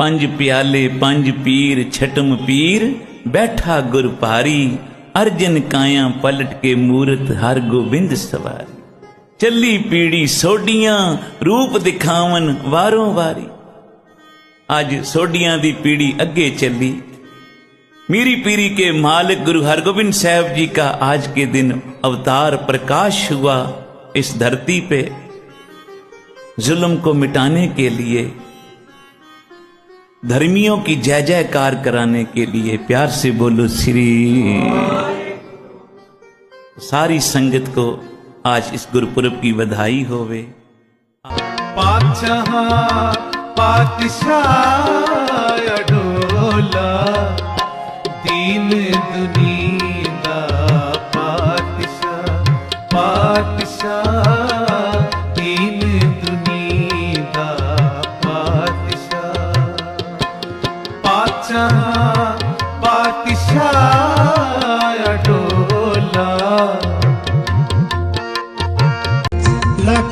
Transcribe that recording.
पंज प्याले पंज पीर छठम पीर बैठा गुरपारी अर्जन काया पलट के मूरत हर गोबिंद सवार चली पीड़ी सोडियाँ रूप दिखावन वारों वारी आज सोडियाँ दी पीड़ी अगे चली मीरी पीरी के मालिक गुरु हरगोबिंद साहब जी का आज के दिन अवतार प्रकाश हुआ इस धरती पे जुल्म को मिटाने के लिए धर्मियों की जय जयकार कराने के लिए प्यार से बोलो श्री। सारी संगत को आज इस गुरुपुरब की बधाई होवे। पाचहा पातशाह।